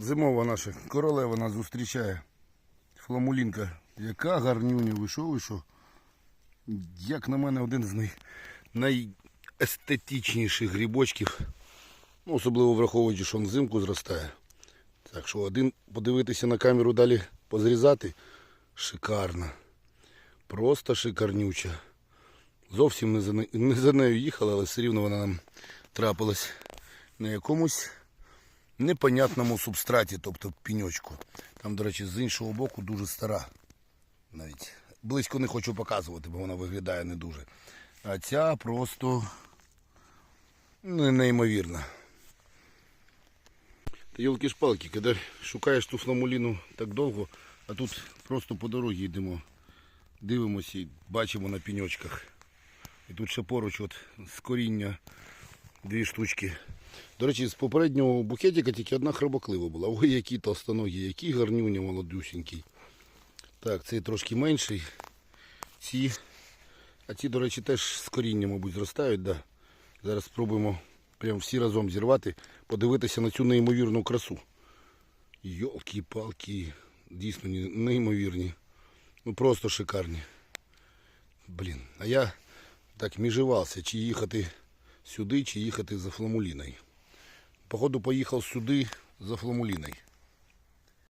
Зимова наша королева нас зустрічає. Фламулінка. Яка гарнюня, ви що, що? Як на мене, один з най... найестетичніших грибочків. Ну, особливо враховуючи, що він взимку зростає. Так що один подивитися на камеру далі позрізати. Шикарно. Просто шикарнюча. Зовсім не за, не за нею їхала, але все рівно вона нам трапилась на якомусь непонятному субстраті, тобто піньочку. Там, до речі, з іншого боку дуже стара. Навіть близько не хочу показувати, бо вона виглядає не дуже. А ця просто неймовірна. Та йолки шпалки коли шукаєш ту фламуліну так довго, а тут просто по дорозі йдемо, дивимося і бачимо на піньочках. І тут ще поруч от з коріння дві штучки. До речі, з попереднього букетика тільки одна храбоклива була. Ой, які толстоногі, які гарнюня молодюсінький. Так, цей трошки менший. Ці. А ці, до речі, теж з коріння, мабуть, зростають. Да. Зараз спробуємо прям всі разом зірвати, подивитися на цю неймовірну красу. Йолки-палки, дійсно неймовірні. Ну просто шикарні. Блін, а я так міживався, чи їхати сюди, чи їхати за фламуліною. Походу поїхав сюди за фламуліною.